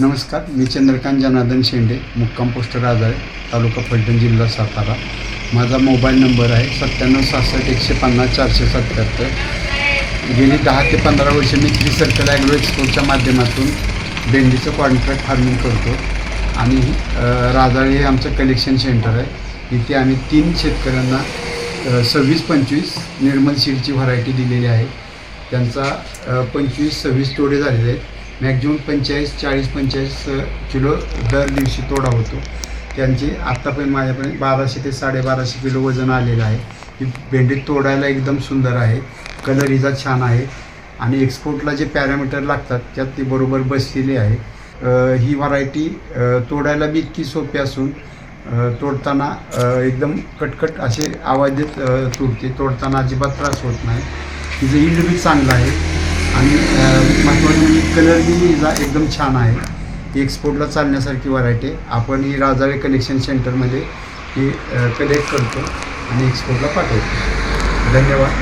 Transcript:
नमस्कार मी चंद्रकांत जनार्दन शेंडे मुक्काम पोस्ट राजाळे तालुका फलटण जिल्हा सातारा. माझा मोबाईल नंबर आहे सत्त्याण्णव सहासष्ट एकशे पन्नास चारशे सत्त्याहत्तर. गेली दहा ते पंधरा वर्ष मी थ्री सर्कल ॲग्रो एक्सपोर्टच्या माध्यमातून भेंडीचं कॉन्ट्रॅक्ट फार्मिंग करतो. आणि राजाळे हे आमचं कलेक्शन सेंटर आहे. इथे आम्ही तीन शेतकऱ्यांना सव्वीस पंचवीस निर्मल सीडची व्हरायटी दिलेली आहे. त्यांचा पंचवीस सव्वीस तोडे झालेले आहेत. मॅक्झिमम पंचेचाळीस चाळीस पंचेचाळीस किलो दर दिवशी तोडा होतो. त्यांची आत्तापर्यंत माझ्यापर्यंत बाराशे ते साडेबाराशे किलो वजन आलेलं आहे. ही भेंडी तोडायला एकदम सुंदर आहे. कलर हिचा छान आहे. आणि एक्सपोर्टला जे पॅरामीटर लागतात त्यात ती बरोबर बसलेली आहे. ही व्हरायटी तोडायला बी इतकी सोपी असून तोडताना एकदम कटकट असे आवाज देत तोडते तोडताना अजिबात त्रास होत नाही. तिचं इल्ड बी चांगलं आहे. आणि महत्त्वाचं म्हणजे कलर बी हिचा एकदम छान आहे. एक्सपोर्टला चालण्यासारखी व्हरायटी आपण ही राजाळे कलेक्शन सेंटरमध्ये ही कलेक्ट करतो आणि एक्सपोर्टला पाठवतो. धन्यवाद.